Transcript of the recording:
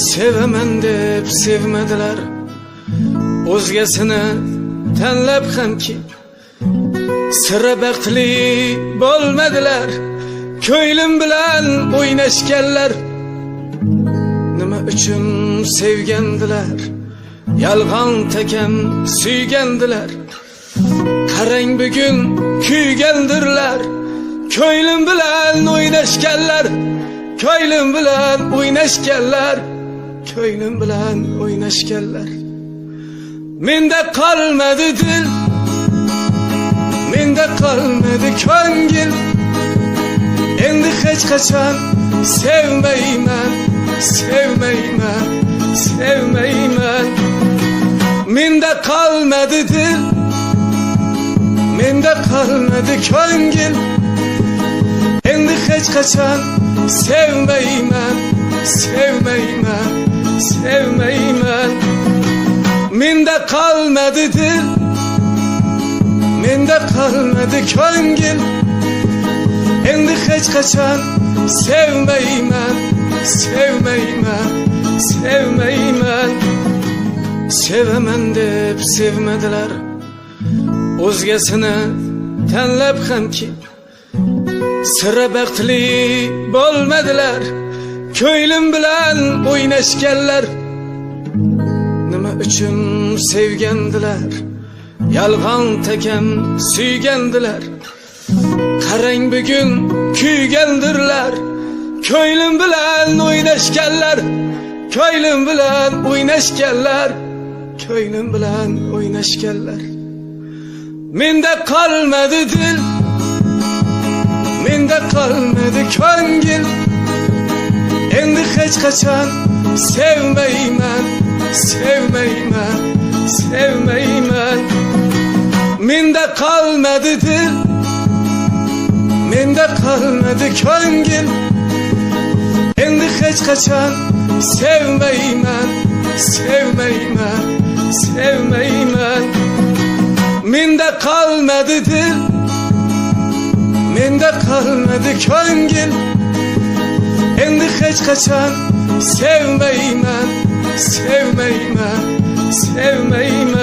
Sevemen deb sevmediler. O'zgasini tanlab hamki Sira baxtli bo'lmadilar Ko'nglim bilan o'ynashganlar Nima uchun sevgandilar Yalg'on takam suygandilar Qarang bugun kuygandirlar Ko'nglim bilan o'ynashganlar Ko'nglim bilan o'ynashganlar Ko'nglim bilan o'ynashganlar Menda qolmadi dil. Menda qolmadi ko'ngil Endi hech qachon sevmayman Sevmayman Sevmayman Menda qolmadi dil. Menda qolmadi ko'ngil Endi hech qachon sevmayman Qolmadi dil Menda qolmadi ko'ngil Endi hech qachon sevmayman Sevmayman Sevmayman. Sevaman deb sevmadilar O'zgasini tanlab hamki. Sira baxtli bo'lmadilar Ko'nglim bilan o'ynashganlar uchun sevgandilar Yalg'on takam suygandilar Qarang bugun kuygandirlar Ko'nglim bilan o'ynashganlar Ko'nglim bilan o'ynashganlar Ko'nglim bilan o'ynashganlar Menda qolmadi dil. Menda qolmadi ko'ngil Endi hech qachon sevmayman Sevmayman Sevmayman Menda qolmadi dil Menda qolmadi ko'ngil Endi hech qachon sevmayman Sevmayman Sevmayman Menda qolmadi dil Menda qolmadi ko'ngil Endi hech qachon sevmayman Sevmayman Sevmayman